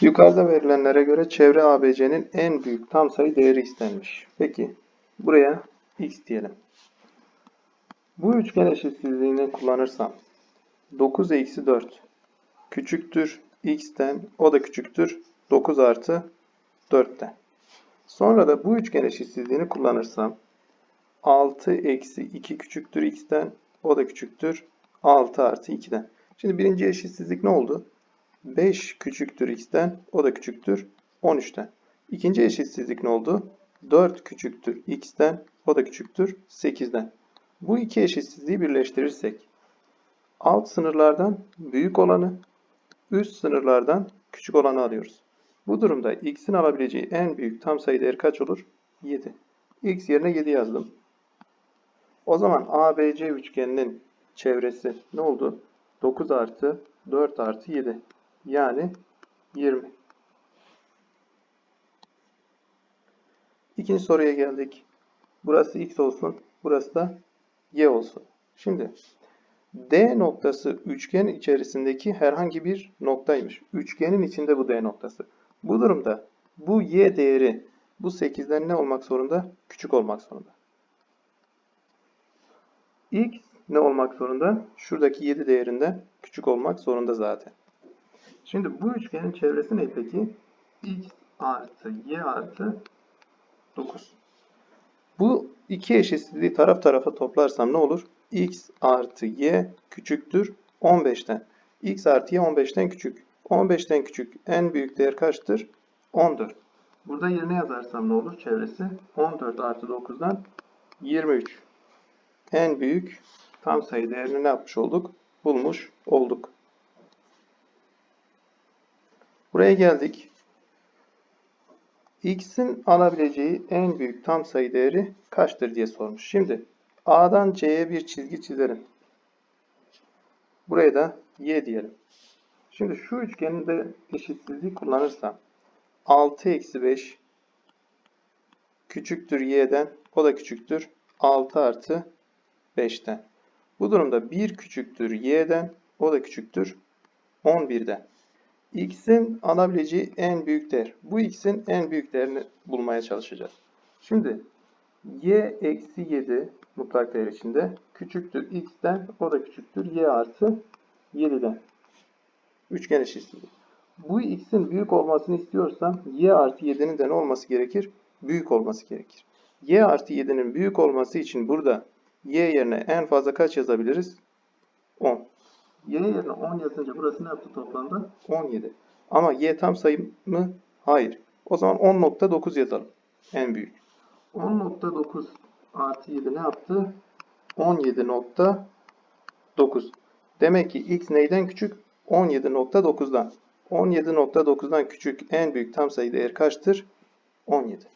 Yukarıda verilenlere göre çevre ABC'nin en büyük tam sayı değeri istenmiş. Peki buraya x diyelim. Bu üçgen eşitsizliğini kullanırsam 9 eksi 4 küçüktür x'ten o da küçüktür 9 artı 4'ten. Sonra da bu üçgen eşitsizliğini kullanırsam 6 eksi 2 küçüktür x'ten o da küçüktür 6 artı 2'den. Şimdi birinci eşitsizlik ne oldu? 5 küçüktür x'ten o da küçüktür 13'ten. İkinci eşitsizlik ne oldu? 4 küçüktür x'ten o da küçüktür 8'den. Bu iki eşitsizliği birleştirirsek alt sınırlardan büyük olanı üst sınırlardan küçük olanı alıyoruz. Bu durumda x'in alabileceği en büyük tam sayı değeri kaç olur? 7. x yerine 7 yazdım. O zaman ABC üçgeninin çevresi ne oldu? 9 artı 4 artı 7. Yani 20. İkinci soruya geldik. Burası x olsun. Burası da y olsun. Şimdi D noktası üçgen içerisindeki herhangi bir noktaymış. Üçgenin içinde bu D noktası. Bu durumda bu y değeri bu 8'den ne olmak zorunda? Küçük olmak zorunda. x ne olmak zorunda? Şuradaki 7 değerinden küçük olmak zorunda zaten. Şimdi bu üçgenin çevresi ne peki? x artı y artı 9. Bu iki eşitsizliği taraf tarafa toplarsam ne olur? x artı y küçüktür 15'ten. x artı y 15'ten küçük. 15'ten küçük en büyük değer kaçtır? 14. Burada yerine yazarsam ne olur çevresi? 14 artı 9'dan 23. En büyük tam sayı değerini ne yapmış olduk? Bulmuş olduk. Buraya geldik. X'in alabileceği en büyük tam sayı değeri kaçtır diye sormuş. Şimdi A'dan C'ye bir çizgi çizelim. Buraya da Y diyelim. Şimdi şu üçgenin de eşitsizliği kullanırsam 6 eksi 5 küçüktür Y'den o da küçüktür 6 artı 5'ten. Bu durumda 1 küçüktür Y'den o da küçüktür 11'den. X'in alabileceği en büyük değer. Bu X'in en büyük değerini bulmaya çalışacağız. Şimdi Y eksi 7 mutlak değer içinde küçüktür X'ten o da küçüktür Y artı 7'den. Üçgen eşitsizliği. Bu X'in büyük olmasını istiyorsam Y artı 7'nin de ne olması gerekir? Büyük olması gerekir. Y artı 7'nin büyük olması için burada Y yerine en fazla kaç yazabiliriz? 10. Y yerine 10 yazınca burası ne yaptı toplamda? 17. Ama Y tam sayı mı? Hayır. O zaman 10.9 yazalım. En büyük. 10.9 artı 7 ne yaptı? 17.9. Demek ki x neyden küçük? 17.9'dan. 17.9'dan küçük en büyük tam sayı değeri kaçtır? 17.